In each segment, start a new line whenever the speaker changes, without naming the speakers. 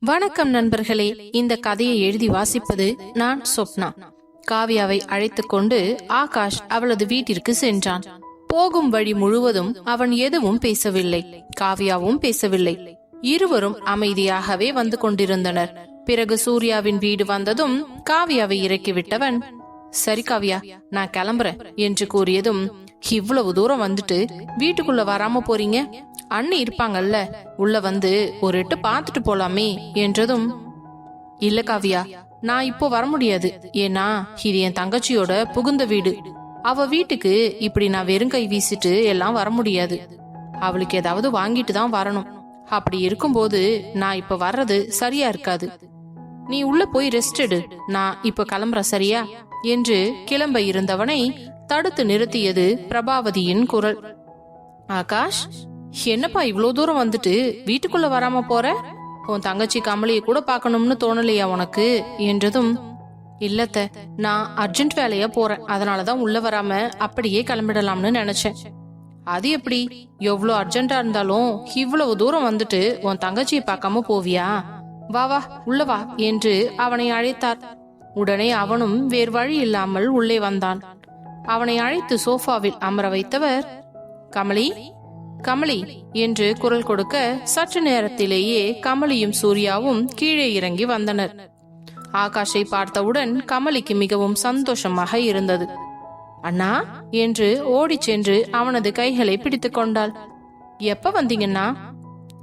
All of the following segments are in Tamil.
வணக்கம் நண்பர்களே இந்த கதையை எழுதி வாசிப்பது நான் சொப்னா. காவியாவை அழைத்துக் கொண்டு ஆகாஷ் அவளது வீட்டிற்கு சென்றான். போகும் வழி முழுவதும் அவன் எதுவும் பேசவில்லை. காவியாவும் பேசவில்லை. இருவரும் அமைதியாகவே வந்து கொண்டிருந்தனர். பிறகு சூர்யாவின் வீடு வந்ததும் காவியாவை இறக்கிவிட்டவன் சரி காவியா நான் கிளம்புறேன் என்று கூறியதும் இவ்வளவு தூரம் வந்துட்டு வீட்டுக்குள்ள வராம போறீங்க? அண்ணி இருப்பாங்கல்ல உள்ள வந்து ஒரு எட்டு பார்த்துட்டு போலாமே என்றதும் இல்ல காவியா நான் இப்போ வர முடியாது. ஏன்னா இது என் தங்கச்சியோட புகுந்த வீடு. அவ வீட்டுக்கு இப்படி நான் வெறும் கை வீசிட்டு எல்லாம் வர முடியாது. அவளுக்கு ஏதாவது வாங்கிட்டு தான் வரணும். அப்படி இருக்கும்போது நான் இப்ப வர்றது சரியா இருக்காது. நீ உள்ள போய் ரெஸ்ட் எடு. நான் இப்ப கிளம்புற சரியா? என்று கிளம்ப இருந்தவனை தடுத்து நிறுத்தியது பிரபாவதியின் குரல். ஆகாஷ் என்னப்பா இவ்வளோ தூரம் வந்துட்டு? வீட்டுக்குள்ள வராம போற? உன் தங்கச்சி கமலியை கூட பார்க்கணும்னு தோணலையா உனக்கு? என்றதும் இல்லத்த நான் அர்ஜென்ட் வேலையா போறேன். அதனாலதான் உள்ள வராம அப்படியே கிளம்பிடலாம்னு நினைச்சேன். அது எப்படி? எவ்வளவு அர்ஜென்டா இருந்தாலும் இவ்வளவு தூரம் வந்துட்டு உன் தங்கச்சியை பார்க்காம போவியா? வா வா உள்ள வா என்று அவனை அழைத்தார். உடனே அவனும் வேறு வழி இல்லாமல் உள்ளே வந்தான். அவனை அழைத்து சோஃபாவில் அமர வைத்தவர் கமலி கமலி என்று குரல் கொடுக்க சற்று நேரத்திலேயே கமலியும் சூர்யாவும் கீழே இறங்கி வந்தனர். ஆகாஷை பார்த்தவுடன் கமலிக்கு மிகவும் சந்தோஷமாக இருந்தது. அண்ணா என்று ஓடிச் சென்று அவனது கைகளை பிடித்து கொண்டாள். எப்ப வந்தீங்கன்னா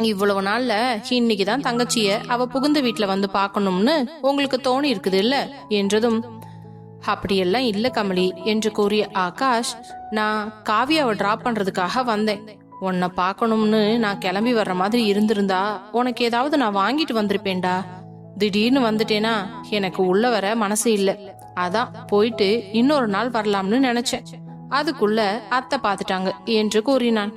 இவ்வளவு நாள்ல இன்னைக்கு தான் தங்கச்சிய அவ புகுந்த வீட்டுல வந்து பார்க்கணும்னு உங்களுக்கு தோணி இருக்குது இல்ல என்றதும். அப்படியெல்லாம் இல்ல கமலி என்று கூறிய ஆகாஷ் நான் காவியாவை டிராப் பண்றதுக்காக வந்தேன். உன்னை பார்க்கணும்னு நான் கிளம்பி வர்ற மாதிரி இருந்திருந்தா உனக்கு ஏதாவது நான் வாங்கிட்டு வந்திருப்பேன்டா. திடீர்னு வந்துட்டேனா எனக்கு உள்ள வர மனசு இல்ல. அதான் போயிட்டு இன்னொரு நாள் வரலாம்னு நினைச்சேன். அதுக்குள்ள அத்தை பாத்துட்டாங்க என்று கூறினான்.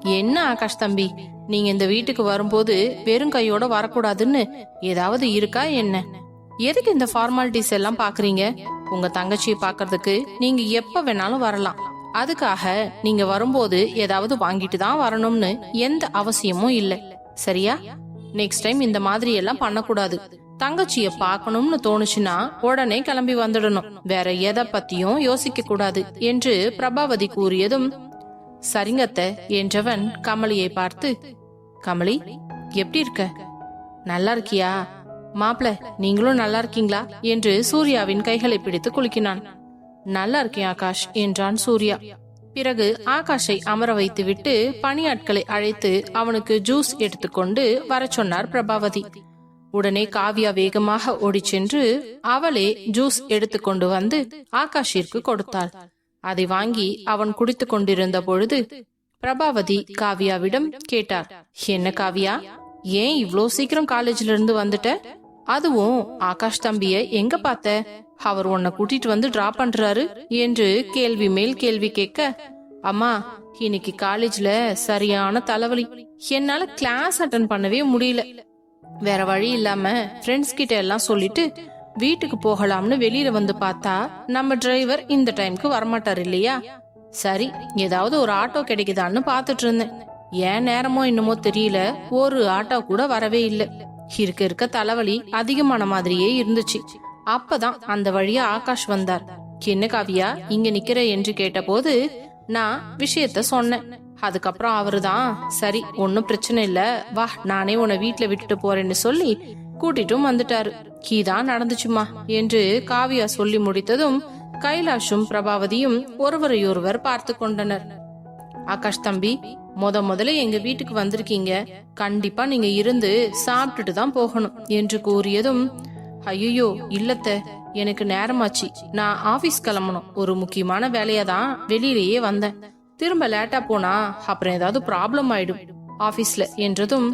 என்ன ஆகாஷ் தம்பி நீங்க இந்த வீட்டுக்கு வரும்போது வெறும் கையோட வரக்கூடாதுன்னு ஏதாவது இருக்கா என்ன? எதுக்கு இந்த ஃபார்மாலிட்டிஸ் எல்லாம் பாக்குறீங்க? உங்க தங்கச்சியை பாக்குறதுக்கு நீங்க எப்ப வேணாலும் வரலாம். அதுக்காக நீங்க வரும்போது ஏதாவது வாங்கிட்டு தான் வரணும்னு எந்த அவசியமும் இல்ல. சரியா? நெக்ஸ்ட் டைம் இந்த மாதிரி எல்லாம் பண்ணக்கூடாது. தங்கச்சிய பார்க்கணும்னு தோணுச்சுன்னா உடனே கிளம்பி வந்துடணும். வேற எதை பத்தியும் யோசிக்க கூடாது என்று பிரபாவதி கூறியதும் சரிங்கத்த என்றவன் கமலியை பார்த்து கமலி எப்படி இருக்க? நல்லா இருக்கியா? மாப்ள நீங்களும் நல்லா இருக்கீங்களா? என்று சூர்யாவின் கைகளை பிடித்து குலுக்கினான். நல்லா இருக்கேன் ஆகாஷ் என்றான் சூர்யா. பிறகு ஆகாஷை அமர வைத்துவிட்டு பணியாட்களை அழைத்து அவனுக்கு ஜூஸ் எடுத்துக்கொண்டு வரச் சொன்னார் பிரபாவதி. உடனே காவியா வேகமாக ஓடி சென்று அவளே ஜூஸ் எடுத்துக்கொண்டு வந்து ஆகாஷிற்கு கொடுத்தாள். அதை வாங்கி அவன் குடித்து கொண்டிருந்த பொழுது பிரபாவதி காவியாவிடம் கேட்டார் என்ன காவியா ஏன் இவ்வளோ சீக்கிரம் காலேஜ்ல இருந்து வந்துட்ட? அதுவும் ஆகாஷ் தம்பிய எங்க பார்த்த? அவர் உன்னை கூட்டிட்டு வந்து டிராப் பண்றாரு என்று கேள்வி மேல் கேள்வி கேட்க அம்மா இன்னைக்கு காலேஜ்ல சரியான தலைவலி. என்னால கிளாஸ் அட்டன் பண்ணவே முடியல. வேற வழி இல்லாம ஃப்ரெண்ட்ஸ் கிட்ட எல்லாம் சொல்லிட்டு வீட்டுக்கு போகலாம்னு வெளியில வந்து பார்த்தா நம்ம டிரைவர் இந்த டைம்க்கு வரமாட்டார் இல்லையா? சரி ஏதாவது ஒரு ஆட்டோ கிடைக்குதான்னு பாத்துட்டு இருந்தேன். ஏன் நேரமோ என்னமோ தெரியல. ஒரு ஆட்டோ கூட வரவே இல்லை. இருக்க இருக்க தலைவலி அதிகமான மாதிரியே இருந்துச்சு. அப்பதான் அந்த வழியா ஆகாஷ் வந்தார். என்ன காவியா இங்க நிக்கிற? என்று கேட்டபோது நான் விஷயத்த சொன்னேன். அதுக்கப்புறம் அவருதான் சரி ஒன்னும் பிரச்சனை இல்ல. வா நானே உன்னை வீட்டுல விட்டுட்டு போறேன்னு சொல்லி கூட்டிட்டும் வந்துட்டாரு. கீதான் நடந்துச்சுமா என்று காவியா சொல்லி முடித்ததும் கைலாஷும் பிரபாவதியும் ஒருவரையொருவர் பார்த்து கொண்டனர். ஆகாஷ் தம்பி முத முதல்ல எங்க வீட்டுக்கு வந்திருக்கீங்க. கண்டிப்பா நீங்க இருந்து சாப்பிட்டுட்டு தான் போகணும் என்று கூறியதும் ஐயோ இல்லத்த எனக்கு நேரமாச்சு. நான் ஆபீஸ் கிளம்பணும். ஒரு முக்கியமான வேலையா தான் வெளியிலேயே வந்தேன். திரும்ப லேட்டா போனா அப்புறம் ஏதாவது ப்ராப்ளம் ஆயிடும். ஆபீஸ்ல என்றதும்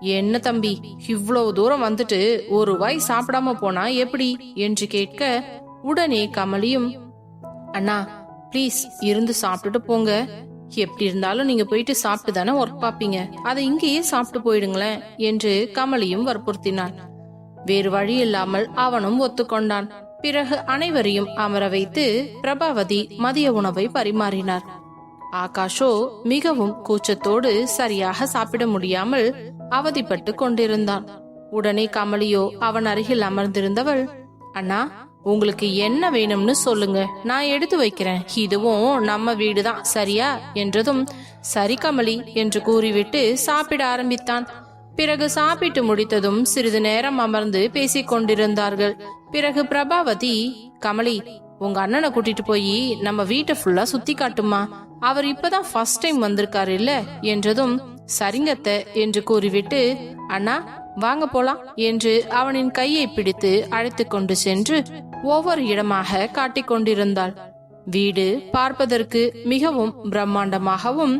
என்ன தம்பி இவ்வளவு தூரம் வந்துட்டு ஒரு வாய் சாப்பிடாம போனா எப்படி? என்று கேட்க உடனே கமலியும் அண்ணா ப்ளீஸ் இருந்து சாப்பிட்டுட்டு போங்க. எப்படி இருந்தாலும் நீங்க போயிட்டு சாப்பிட்டு தானே ஒர்க் பாப்பீங்க அதை இங்கேயே சாப்பிட்டு போயிடுங்களேன் என்று கமலியும் வற்புறுத்தினான். வேறு வழி இல்லாமல் அவனும் ஒத்துக்கொண்டான். பிறகு அனைவரையும் அமர வைத்து பிரபாவதி மதிய உணவை பரிமாறினார். ஆகாஷோ மிகவும் கூச்சத்தோடு சரியாக சாப்பிட முடியாமல் அவதிப்பட்டு கொண்டிருந்தான். உடனே கமலியோ அவன் அருகில் அமர்ந்திருந்தவள் அண்ணா உங்களுக்கு என்ன வேணும்னு சொல்லுங்க. நான் எடுத்து வைக்கிறேன். இதுவும் நம்ம வீடுதான் சரியா? என்றதும் சரி கமலி என்று கூறிவிட்டு சாப்பிட ஆரம்பித்தான். பிறகு சாப்பிட்டு முடித்ததும் சிறிது நேரம் அமர்ந்து பேசிக் கொண்டிருந்தார்கள். பிறகு பிரபாவதி கமலி உங்க அண்ணனை கூட்டிட்டு போய் நம்ம வீட்டை ஃபுல்லா சுத்தி காட்டுமா? அவர் இப்பதான் ஃபர்ஸ்ட் டைம் வந்திருக்காரு இல்ல? என்றதும் சரிங்கத்த என்று கூறிவிட்டு அண்ணா வாங்க போலாம் என்று அவனின் கையை பிடித்து அழைத்து கொண்டு சென்று ஒவ்வொரு இடமாக காட்டிக் கொண்டிருந்தாள். வீடு பார்ப்பதற்கு மிகவும் பிரம்மாண்டமாகவும்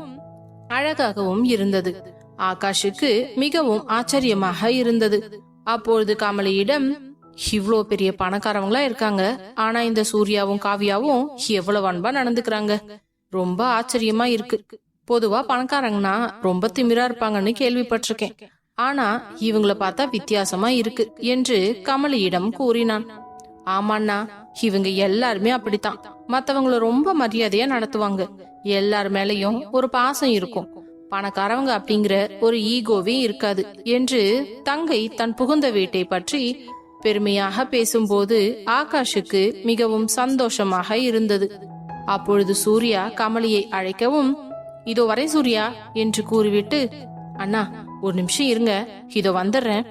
அழகாகவும் இருந்தது. ஆகாஷுக்கு மிகவும் ஆச்சரியமாக இருந்தது. அப்பொழுது கமலியிடம் இவ்வளோ பெரிய பணக்காரவங்களா இருக்காங்க. ஆனா இந்த சூர்யாவும் காவியாவும் எவ்வளவு அன்பா நடந்துக்கிறாங்க. ரொம்ப ஆச்சரியமா இருக்கு. பொதுவா பணக்காரங்கன்னா ரொம்ப திமிரா இருப்பாங்கன்னு கேள்விப்பட்டிருக்கேன். ஆனா இவங்கள பார்த்தா வித்தியாசமா இருக்கு என்று கமலியிடம் கூறினான். ஆமாண்ணா இவங்க எல்லாருமே அப்படித்தான். மத்தவங்கள ரொம்ப மரியாதையா நடத்துவாங்க. எல்லார் மேலயும் ஒரு பாசம் இருக்கும். பணக்காரவங்க அப்படிங்கிற ஒரு ஈகோவே இருக்காது என்று தங்கை தன் புகுந்த வீட்டை பற்றி பெருமையாக பேசும்போது ஆகாஷுக்கு மிகவும் சந்தோஷமாக இருந்தது. அப்பொழுது சூர்யா கமலியை அழைக்கவும் இதோ வரேன் சூர்யா என்று கூறிவிட்டு அண்ணா ஒரு நிமிஷம் இருங்க இதோ வந்துடுறேன்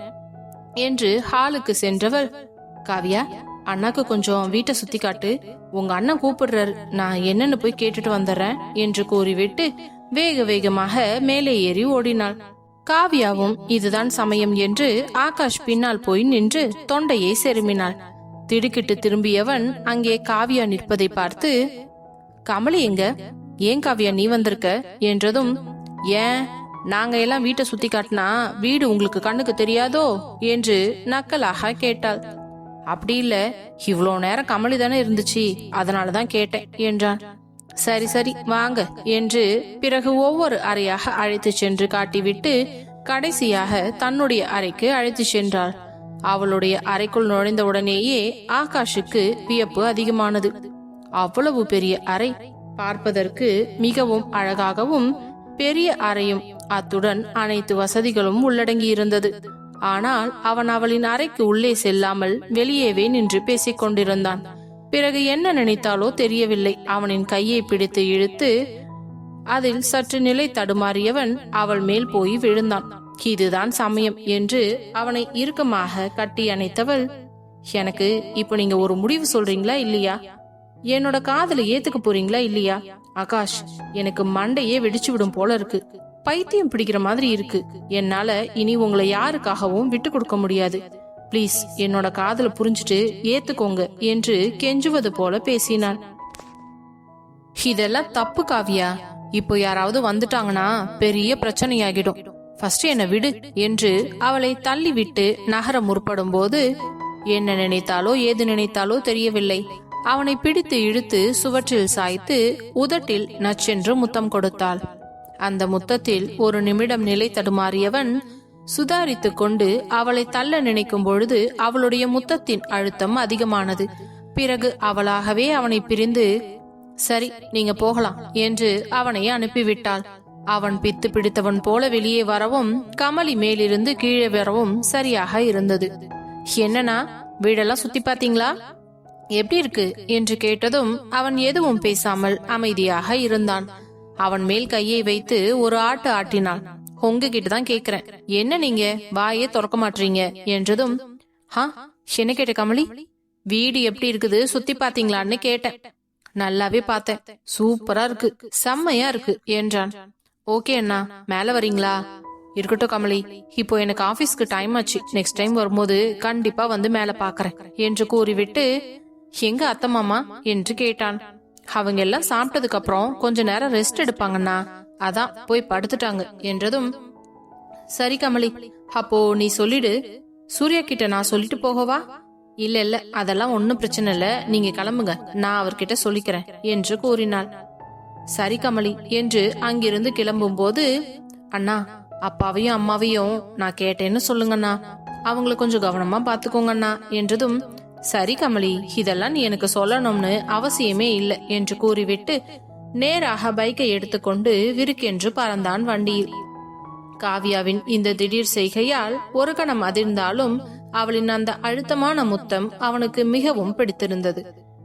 என்று ஹாலுக்கு சென்றவர் காவியா அண்ணாக்கு கொஞ்சம் வீட்டை சுத்தி காட்டு. உங்க அண்ணன் கூப்பிடுறாரு. நான் என்னன்னு போய் கேட்டுட்டு வந்துடுறேன் என்று கூறிவிட்டு வேக வேகமாக மேலே ஏறி ஓடினாள். காவியாவும் இதுதான் சமயம் என்று ஆகாஷ் பின்னால் போய் நின்று தொண்டையை செருமினாள். திடுக்கிட்டு திரும்பியவன் அங்கே காவியா நிற்பதை பார்த்து கமலி எங்க? ஏன் காவியா நீ வந்திருக்க? என்றதும் ஏன்? நாங்க எல்லாம் வீட்டை சுத்தி காட்டினா வீடு உங்களுக்கு கண்ணுக்கு தெரியாதோ? என்று நக்கலாக கேட்டாள். அப்படி இல்ல. இவ்வளோ நேரம் கமலி தானே இருந்துச்சு. அதனாலதான் கேட்டேன் என்றான். சரி சரி வாங்க என்று பிறகு ஒவ்வொரு அறையாக அழைத்து சென்று காட்டிவிட்டு கடைசியாக தன்னுடைய அறைக்கு அழைத்து சென்றாள். அவளுடைய அறைக்குள் நுழைந்த உடனேயே ஆகாஷுக்கு வியப்பு அதிகமானது. அவ்வளவு பெரிய அறை பார்ப்பதற்கு மிகவும் அழகாகவும் பெரிய அறையும் அத்துடன் அனைத்து வசதிகளும் உள்ளடங்கி இருந்தது ஆனால் அவன் அவளின் அறைக்கு உள்ளே செல்லாமல் வெளியேவே நின்று பேசிக் கொண்டிருந்தான். பிறகு என்ன நினைத்தாலோ தெரியவில்லை. அவனின் கையை பிடித்து இழுத்து அதில் சற்று நிலை தடுமாறியவன் அவள் மேல் போய் விழுந்தான். இதுதான் சமயம் என்று அவனை இறுக்கமாக கட்டி அணைத்தவள் எனக்கு இப்போ நீங்க ஒரு முடிவு சொல்றீங்களா இல்லையா? என்னோட காதல ஏத்துக்க போறீங்களா இல்லையா? ஆகாஷ் எனக்கு மண்டையே வெடிச்சு விடும் போல இருக்கு. பைத்தியம் பிடிக்கிற மாதிரி இருக்கு. என்னால இனி உங்களை யாருக்காகவும் விட்டு கொடுக்க முடியாது. ப்ளீஸ் என்னோட காதல புரிஞ்சுட்டு ஏத்துக்கோங்க என்று கெஞ்சுவது போல பேசினாள் இதெல்லாம் தப்பு காவியா. இப்போ யாராவது வந்துட்டாங்கன்னா பெரிய பிரச்சனையாகிடும். ஃபர்ஸ்ட் என்ன விடு என்று அவளை தள்ளிவிட்டு நகர முற்படும் போது என்ன நினைத்தாலோ ஏது நினைத்தாலோ தெரியவில்லை. அவனை பிடித்து இழுத்து சுவற்றில் சாய்த்து உதட்டில் நச்சென்று முத்தம் கொடுத்தாள். அந்த முத்தத்தில் ஒரு நிமிடம் நிலை தடுமாறியவன் சுதாரித்துக் கொண்டு அவளை தள்ள நினைக்கும் பொழுது அவளுடைய முத்தத்தின் அழுத்தம் அதிகமானது. பிறகு அவளாகவே அவனை பிரிந்து சரி நீங்க போகலாம் என்று அவனை அனுப்பிவிட்டாள். அவன் பித்து பிடித்தவன் போல வெளியே வரவும் கமலி மேலிருந்து கீழே வரவும் சரியாக இருந்தது. என்னன்னா வீடெல்லாம் சுத்தி பாத்தீங்களா எப்படி இருக்கு? என்று கேட்டதும் அவன் எதுவும் பேசாமல் அமைதியாக இருந்தான். அவன் மேல் கையை வைத்து ஒரு ஆட்டு ஆட்டினான். உங்ககிட்ட தான் கேக்குறேன். என்ன நீங்க? வாயே திறக்க மாட்டீங்க என்றதும் ஹா என்ன கேட்ட கமலி? வீடு எப்படி இருக்குது? சுத்தி பாத்தீங்களான்னு கேட்டேன். நல்லாவே பார்த்தேன். சூப்பரா இருக்கு. செம்மையா இருக்கு. என்றான். ஓகே அண்ணா. மேல வரீங்களா? இருக்கட்டும் கமலி. இப்போ எனக்கு ஆபீஸ்க்கு டைம் ஆச்சு. நெக்ஸ்ட் டைம் வரும்போது கண்டிப்பா வந்து மேல பாக்குறேன். என்று கூறிவிட்டு எங்க அத்தை மாமா? என்று கேட்டான். அவங்க எல்லாம் சாப்பிட்டதுக்கு அப்புறம் கொஞ்ச நேரம் ரெஸ்ட் எடுப்பாங்கண்ணா. அதான் போய் படுத்துட்டாங்க என்றதும் சரி கமலி அப்போ நீ சொல்லிடு. சூர்யா கிட்ட நான் சொல்லிட்டு போகவா? இல்ல இல்ல அதெல்லாம் ஒன்னும் பிரச்சனை இல்ல. நீங்க கிளம்புங்க. நான் அவர்கிட்ட சொல்லிக்கிறேன் என்று கூறினாள். சரி கமலி என்று அங்கிருந்து கிளம்பும் போது அண்ணா அப்பாவையும் அம்மாவையும் நான் கேட்டேன்னு சொல்லுங்கண்ணா. அவங்கள கொஞ்சம் கவனமா பாத்துக்கோங்கண்ணா என்றதும் சரி கமலி இதெல்லாம் நீ எனக்கு சொல்லணும்னு அவசியமே இல்லை என்று கூறிவிட்டு நேராக பைக்கை எடுத்துக்கொண்டு விருக்கென்று பறந்தான் வண்டியில். காவியாவின் இந்த திடீர் செய்கையால் ஒரு கணம் அதிர்ந்தாலும் அவளின் அந்த அழுத்தமான முத்தம் அவனுக்கு மிகவும் பிடித்திருந்தது.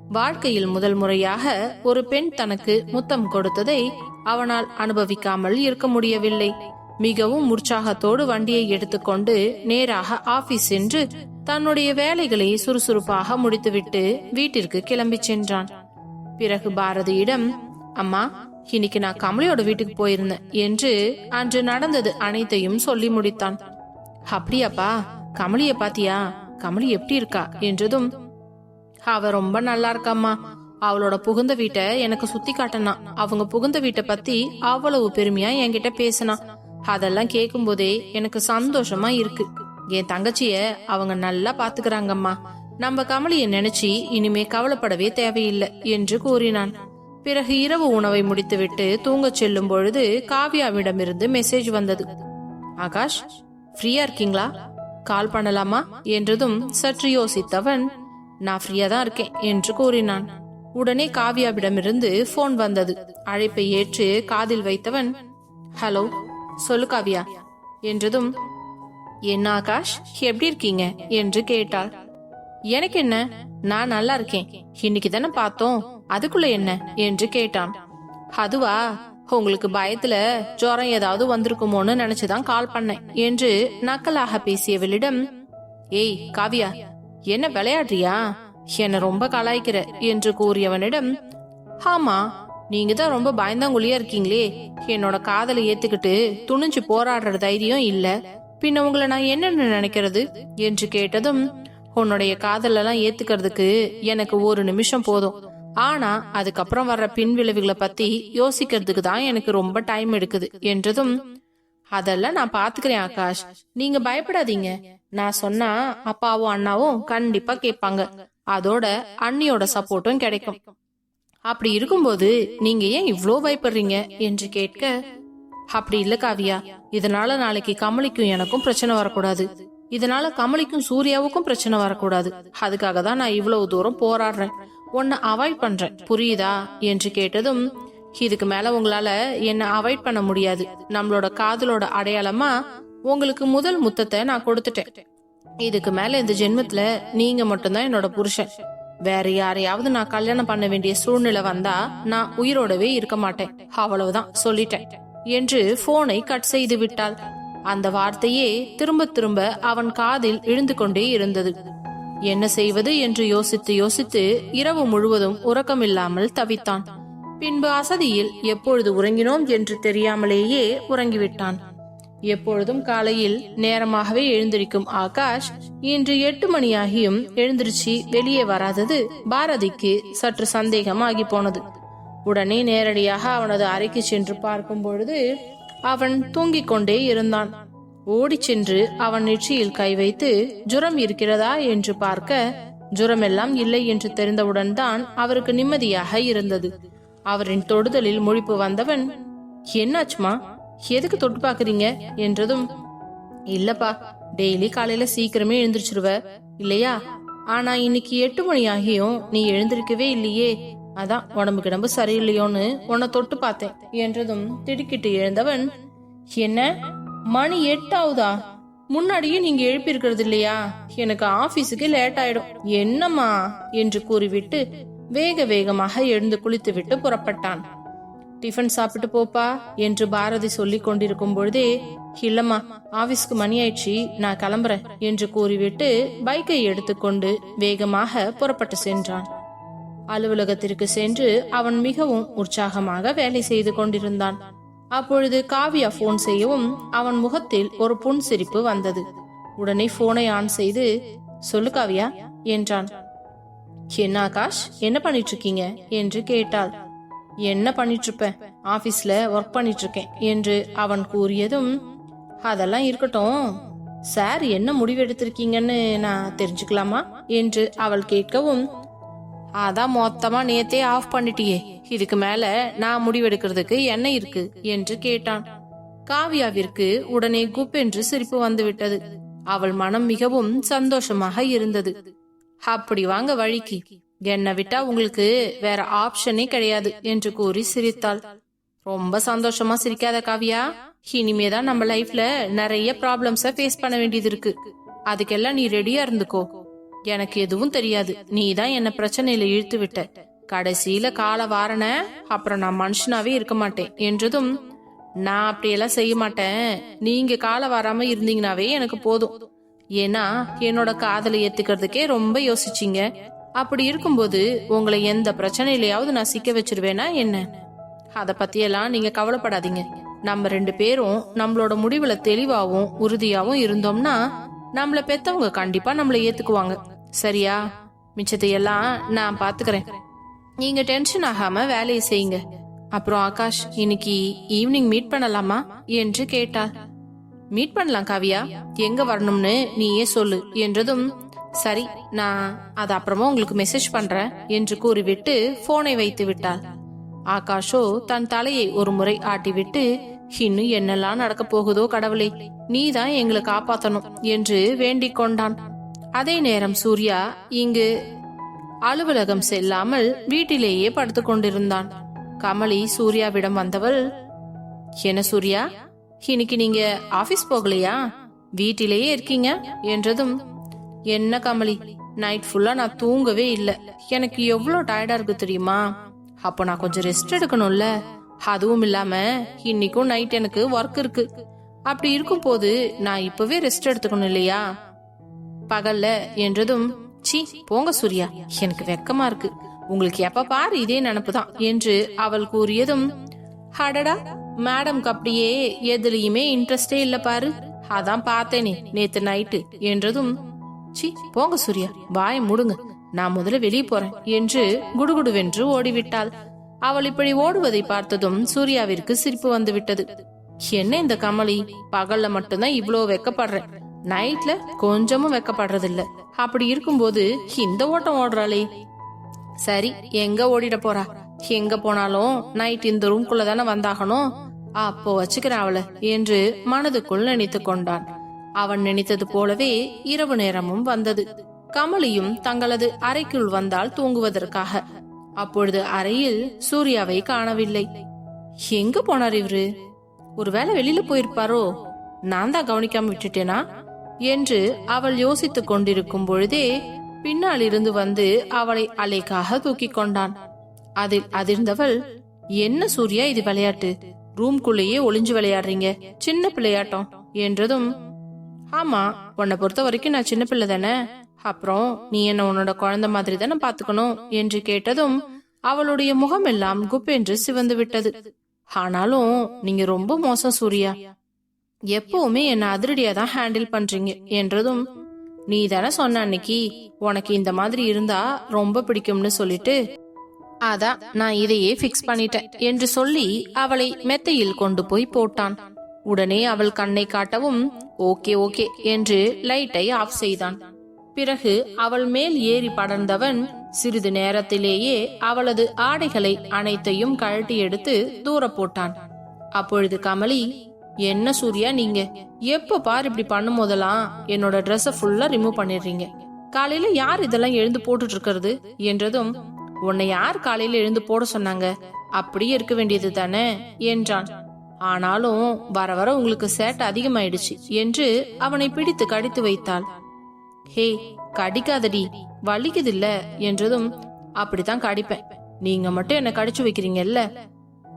வாழ்க்கையில் முதல் முறையாக ஒரு பெண் தனக்கு முத்தம் கொடுத்ததை அவனால் அனுபவிக்காமல் இருக்க முடியவில்லை. மிகவும் உற்சாகத்தோடு வண்டியை எடுத்துக்கொண்டு நேராக ஆபீஸ் சென்று தன்னுடைய வேலைகளை சுறுசுறுப்பாக முடித்துவிட்டு வீட்டிற்கு கிளம்பிச் சென்றான். பிறகு பாரதியிடம் அம்மா இன்னைக்கு நான் கமலியோட வீட்டுக்கு போயிருந்தேன் என்று அன்று நடந்தது அனைத்தையும் சொல்லி முடித்தான். அப்படியாப்பா கமலிய பாத்தியா? கமலி எப்படி இருக்கா? என்றதும் அவ ரொம்ப நல்லா இருக்காம்மா. அவளோட புகுந்த வீட்டை எனக்கு சுத்தி காட்டினா அவங்க புகுந்த வீட்டை பத்தி அவ்வளவு பெருமையா என்கிட்ட பேசினா. அதெல்லாம் கேட்கும் போதே எனக்கு சந்தோஷமா இருக்கு. என் தங்கச்சிய அவங்க நல்லா பாத்துக்கிறாங்கம்மா. நம்ம கமலிய நினைச்சு இனிமே கவலைப்படவே தேவையில்லை என்று கூறினான். பிறகு இரவு உணவை முடித்துவிட்டு தூங்கச் செல்லும் பொழுது காவ்யாவிடமிருந்து மெசேஜ் வந்தது. ஆகாஷ் ஃப்ரீயா இருக்கீங்களா? கால் பண்ணலாமா? என்றதும் சற்று யோசித்தவன் நான் ஃப்ரீயா தான் இருக்கேன் என்று கூறினான். உடனே காவியாவிடமிருந்து போன் வந்தது. அழைப்பை ஏற்று காதில் வைத்தவன் ஹலோ சொல்லு காவியா என்றதும் என்ன ஆகாஷ் எப்படி இருக்கீங்க? என்று கேட்டாள். எனக்கு என்ன? நான் நல்லா இருக்கேன். இன்னைக்கு தானே பார்த்தோம். அதுக்குள்ள என்ன? என்று கேட்டான். அதுவா? உங்களுக்கு பயத்துல ஜுரம் ஏதாவது வந்திருக்குமோன்னு நினைச்சுதான் கால் பண்ணேன் என்று நக்கலாக பேசியவளிடம் ஏய் காவியா என்ன விளையாடுறியா? என்ன ரொம்ப கலாய்க்கிற என்று கூறியவனிடம் ஆமா நீங்க தான் ரொம்ப பயந்தாங்குழியா இருக்கீங்களே. என்னோட காதலை ஏத்துக்கிட்டு துணிஞ்சு போராடுற தைரியம் இல்ல. பின்ன உங்களை நான் என்னென்ன நினைக்கிறது? என்று கேட்டதும் உன்னுடைய காதலெல்லாம் ஏத்துக்கிறதுக்கு எனக்கு ஒரு நிமிஷம் போதும். ஆனா அதுக்கப்புறம் வர்ற பின் விளைவுகளை பத்தி யோசிக்கிறதுக்கு தான் எனக்கு ரொம்ப டைம் எடுக்குது என்றதும் அதெல்லாம் நான் பாத்துக்கிறேன் ஆகாஷ். நீங்க பயப்படாதீங்க. நான் சொன்னா அப்பாவும் அண்ணாவும் கண்டிப்பா கேட்பாங்க. அதோட அண்ணியோட சப்போர்ட்டும் கிடைக்கும். அப்படி இருக்கும்போது நீங்க ஏன் இவ்ளோ பயப்படுறீங்க? என்று கேட்க அப்படி இல்ல காவியா. இதனால நாளைக்கு கமலிக்கும் எனக்கும் பிரச்சனை வரக்கூடாது. இதனால கமலிக்கும் சூர்யாவுக்கும் பிரச்சனை வரக்கூடாது. அதுக்காக தான் நான் இவ்வளவு தூரம் போராடுறேன். உன்னை அவாய்ட் பண்றேன். புரியுதா? என்று கேட்டதும் இதுக்கு மேல உங்களால என்ன அவாய்ட் பண்ண முடியாது. நம்மளோட காதலோட அடையாளமா உங்களுக்கு முதல் முத்தத்தை நான் கொடுத்துட்டேன். இதுக்கு மேல இந்த ஜென்மத்துல நீங்க மட்டும்தான் என்னோட புருஷன். வேற யாரையாவது நான் கல்யாணம் பண்ண வேண்டிய சூழ்நிலை வந்தா நான் உயிரோடவே இருக்க மாட்டேன். அவ்வளவுதான். சொல்லிட்டேன். என்று போனை கட் செய்து விட்டாள். அந்த வார்த்தையே திரும்ப திரும்ப அவன் காதில் இழுந்து கொண்டே இருந்தது. என்ன செய்வது என்று யோசித்து யோசித்து இரவு முழுவதும் உறக்கமில்லாமல் தவித்தான். பின்பு அசதியில் எப்பொழுது உறங்கினோம் என்று தெரியாமலேயே உறங்கிவிட்டான். எப்பொழுதும் காலையில் நேரமாகவே எழுந்திருக்கும் ஆகாஷ் இன்று எட்டு மணியாகியும் எழுந்திருச்சு வெளியே வராதது பாரதிக்கு சற்று சந்தேகமாகி போனது. உடனே நேரடியாக அவனது அறைக்கு சென்று பார்க்கும் பொழுது அவன் தூங்கிக் கொண்டே இருந்தான். ஓடிச் சென்று அவன் நெற்றியில் கை வைத்து ஜுரம் இருக்கிறதா என்று பார்க்க ஜுரமெல்லாம் இல்லை என்று தெரிந்தவுடன் தான் அவருக்கு நிம்மதியாக இருந்தது. அவரின் தொடுதலில் முழிப்பு வந்தவன் என்னாச்சுமா? எதுக்கு தொட்டு பாக்குறீங்க என்றதும் இல்லப்பா டெய்லி காலையில சீக்கிரமே எழுந்திருச்சிருவ. இல்லையா? ஆனா இன்னைக்கு எட்டு மணி ஆகியும் நீ எழுந்திருக்கவே இல்லையே. அதான் உடம்பு கிடம்பு சரியில்லையோன்னு உன்னை தொட்டு பார்த்தேன் என்றதும் திடுக்கிட்டு எழுந்தவன் என்ன? மணி எட்டாவுதா? முன்னாடியே நீங்க எழுப்பியிருக்கிறது இல்லையா? எனக்கு ஆபீஸுக்கு லேட் ஆயிடும். என்னம்மா? என்று கூறிவிட்டு வேக வேகமாக எழுந்து குளித்துவிட்டு புறப்பட்டான். டிஃபன் சாப்பிட்டு போப்பா என்று பாரதி சொல்லிக் கொண்டிருக்கும் பொழுதே இல்லம்மா ஆபீஸ்க்கு மணி ஆயிடுச்சு நான் கிளம்புறேன் என்று கூறிவிட்டு பைக்கை எடுத்துக்கொண்டு வேகமாக புறப்பட்டு சென்றான். அலுவலகத்திற்கு சென்று அவன் மிகவும் உற்சாகமாக வேலை செய்து கொண்டிருந்தான். அப்பொழுது காவியா போன் செய்யவும் அவன் முகத்தில் ஒரு புன் சிரிப்பு வந்தது. உடனே போனை ஆன் செய்து சொல்லு காவியா என்றான். என்ன ஆகாஷ் என்ன பண்ணிட்டு இருக்கீங்க என்று கேட்டாள். என்ன பண்ணிட்டு இருப்பேன் ஆபீஸ்ல ஒர்க் பண்ணிட்டு இருக்கேன் என்று அவன் கூறியதும் அதெல்லாம் இருக்கட்டும். சார் என்ன முடிவு எடுத்திருக்கீங்கன்னு நான் தெரிஞ்சுக்கலாமா? என்று அவள் கேட்கவும் அதான் மொத்தமா நேத்தே ஆஃப் பண்ணிட்டியே. இதுக்கு மேல நான் முடிவெடுக்கிறதுக்கு என்ன இருக்கு? என்று கேட்டான். காவியாவிற்கு உடனே குப்பென்று சிரிப்பு வந்துவிட்டது. அவள் மனம் மிகவும் சந்தோஷமாக இருந்தது. அப்படி வாங்க வழிக்கு. என்னை விட்டா உங்களுக்கு வேற ஆப்ஷனே கிடையாது என்று கூறி சிரித்தாள். ரொம்ப சந்தோஷமா சிரிக்காத காவியா. இனிமே தான் நம்ம லைஃப்ல நிறைய ப்ராப்ளம்ஸ ஃபேஸ் பண்ண வேண்டியது இருக்கு. அதுக்கெல்லாம் நீ ரெடியா இருந்துக்கோ. எனக்கு எதுவும் தெரியாது. நீ தான் என்ன பிரச்சனையில இழுத்து விட்ட கடைசியில கால வாரண அப்புறம் நான் மனுஷனாவே இருக்க மாட்டேன். என்றதும் நான் அப்படியெல்லாம் செய்ய மாட்டேன். நீங்க கால வராம இருந்தீங்கனாவே எனக்கு போதும். ஏன்னா என்னோட காதலை ஏத்துக்கிறதுக்கே ரொம்ப யோசிச்சீங்க. அப்படி இருக்கும்போது உங்களை எந்த பிரச்சனையிலயாவது நான் சிக்க வச்சிருவேனா என்ன? அத பத்தியெல்லாம் நீங்க கவலைப்படாதீங்க. நம்ம ரெண்டு பேரும் நம்மளோட முடிவுல தெளிவாவும் உறுதியாவும் இருந்தோம்னா நம்மள பெத்தவங்க கண்டிப்பா நம்மள ஏத்துக்குவாங்க. சரியா? மிச்சத்தையெல்லாம் நான் பாத்துக்கிறேன். நீங்க டென்ஷன் ஆகாம வேலையை செய்யுங்க. அப்புறம் ஆகாஷ் இன்னைக்கு ஈவினிங் மீட் பண்ணலாமா? என்று கேட்டாள். மீட் பண்ணலாம் காவியா. எங்க வரணும்னு நீயே சொல்லு என்றதும் சரி நான் அது அப்புறமா உங்களுக்கு மெசேஜ் பண்றேன் என்று கூறிவிட்டு போனை வைத்து விட்டாள். ஆகாஷோ தன் தலையை ஒரு முறை ஆட்டிவிட்டு இன்னும் என்னெல்லாம் நடக்க போகுதோ கடவுளே நீதான் எங்களை காப்பாத்தணும் என்று வேண்டிக் கொண்டான். அதே நேரம் சூர்யா இங்கு அலுவலகம் செல்லாமல் வீட்டிலேயே படுத்து கொண்டிருந்தான். கமலி சூர்யாவிடம் வந்தவள் என்ன சூர்யா இன்னைக்கு நீங்க ஆபீஸ் போகலையா? வீட்டிலேயே இருக்கீங்க? என்றதும் என்ன கமலி நைட் ஃபுல்லா நான் தூங்கவே இல்லை. எனக்கு எவ்வளவு டயர்டா இருக்கு தெரியுமா? அப்போ நான் கொஞ்சம் ரெஸ்ட் எடுக்கணும்ல. அதுவும் இல்லாம இன்னைக்கும் நைட் எனக்கு ஒர்க் இருக்கு. அப்படி இருக்கும் போது நான் இப்பவே ரெஸ்ட் எடுத்துக்கணும் இல்லையா? பகல்ல என்றதும் சி போங்க சூர்யா எனக்கு வெக்கமா இருக்கு. உங்களுக்கு எப்ப பாரு இதே நினப்பு தான் என்று அவள் கூறியதும் அடடா மேடம்க்கு அப்படியே எதுலயுமே இன்ட்ரெஸ்டே இல்ல பாரு. அதான் பார்த்தேனே நேத்து நைட்டு என்றதும் சி போங்க சூர்யா வாய முடுங்க. நான் முதல்ல வெளியே போறேன் என்று குடுகுடுவென்று ஓடிவிட்டாள். அவள் இப்படி ஓடுவதை பார்த்ததும் சூர்யாவிற்கு சிரிப்பு வந்து விட்டது என்ன இந்த கமலி? பகல்ல மட்டும்தான் இவ்வளோ வெக்கப்படுறேன். நைட்ல கொஞ்சமும் வெக்கப்படுறதில்ல. அப்படி இருக்கும்போது இந்த ஓட்டம் ஓடுறாளே. சரி எங்க ஓடிட போறா? எங்க போனாலும் நைட் இந்த ரூம்குள்ள தானே வந்தாகணும். அப்போ வச்சுக்கிறேன் அவளை என்று மனதுக்குள் நினைத்து கொண்டான். அவன் நினைத்தது போலவே இரவு நேரமும் வந்தது. கமலியும் தங்களது அறைக்குள் வந்தால் தூங்குவதற்காக. அப்பொழுது அறையில் சூர்யாவை காணவில்லை. எங்க போனார் இவரு? ஒருவேளை வெளியில போயிருப்பாரோ? நான் தான் கவனிக்காம விட்டுட்டேனா? என்று அவள் யோசித்துக் கொண்டிருக்கும் பொழுதே பின்னால் இருந்து வந்து அவளை அலைக்காக தூக்கி கொண்டான். அதில் அதிர்ந்தவள் என்ன சூர்யா இது விளையாட்டு? ரூம்குள்ளேயே ஒளிஞ்சு விளையாடுறீங்க. சின்ன பிள்ளையாட்டம். என்றதும் ஆமா உன்னை பொறுத்த வரைக்கும் நான் சின்ன பிள்ளை தானே? அப்புறம் நீ என்ன உன்னோட குழந்தை மாதிரி தானே பாத்துக்கணும் என்று கேட்டதும் அவளுடைய முகம் எல்லாம் குப்பென்று சிவந்து விட்டது. ஆனாலும் நீங்க ரொம்ப மோசம் சூர்யா. எப்பவுமே என்ன அதிரடியா தான் ஹேண்டில் பண்றீங்க என்றதும் நீ தானே சொன்ன அன்னைக்கு உனக்கு இந்த மாதிரி இருந்தா ரொம்ப பிடிக்கும்னு சொல்லிட்டு அதான் நான் இதையே ஃபிக்ஸ் பண்ணிட்டேன் என்று சொல்லி அவளை மெத்தையில் கொண்டு போய் போட்டான். உடனே அவள் கண்ணை காட்டவும் ஓகே ஓகே என்று லைட்டை ஆஃப் செய்தான். பிறகு அவள் மேல் ஏறி படர்ந்தவன் சிறிது நேரத்திலேயே அவளது ஆடைகளை அனைத்தையும் கழட்டி எடுத்து தூர போட்டான். அப்பொழுது கமலி என்ன சூர்யா நீங்க? எப்ப பார் இப்படி பண்ணும் போதெல்லாம் என்னோட ட்ரெஸ்ஸை ஃபுல்லா ரிமூவ் பண்ணிடுறீங்க. காலையில யார் இதெல்லாம் எழுந்து போட்டுட்டு இருக்கிறது என்றதும் உன்னை யார் காலையில எழுந்து போட சொன்னாங்க? அப்படியே இருக்க வேண்டியது தானே? என்றான். ஆனாலும் வர வர உங்களுக்கு சேட்டை அதிகமாயிடுச்சு என்று அவனை பிடித்து கடித்து வைத்தாள். ஹே கடிக்காதடி வலிக்குதில்ல என்றதும் அப்படித்தான் கடிப்பேன். நீங்க மட்டும் என்ன கடிச்சு வைக்கிறீங்கல்ல?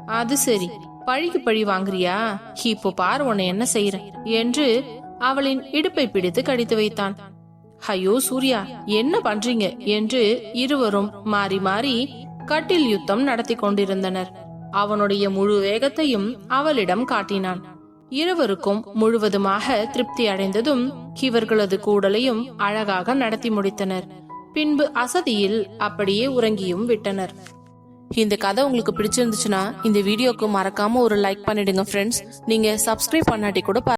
அது சரி. பழிக்கு பழி வாங்குறியா? இப்போ பார் உன்னை என்ன செய்யறேன் என்று அவளின் இடுப்பை பிடித்து கடித்து வைத்தான். ஐயோ சூர்யா என்ன பண்றீங்க? என்று இருவரும் மாறி மாறி கட்டில் யுத்தம் நடத்தி கொண்டிருந்தனர். அவனுடைய முழு வேகத்தையும் அவளிடம் காட்டினான். இருவருக்கும் முழுவதுமாக திருப்தி அடைந்ததும் இவர்களது கூடலையும் அழகாக நடத்தி முடித்தனர். பின்பு அசதியில் அப்படியே உறங்கியும் விட்டனர். இந்த கதை உங்களுக்கு பிடிச்சிருந்துச்சுன்னா இந்த வீடியோக்கு மறக்காம ஒரு லைக் பண்ணிடுங்க ஃப்ரெண்ட்ஸ் நீங்க சப்ஸ்கிரைப் பண்ணாட்டி கூட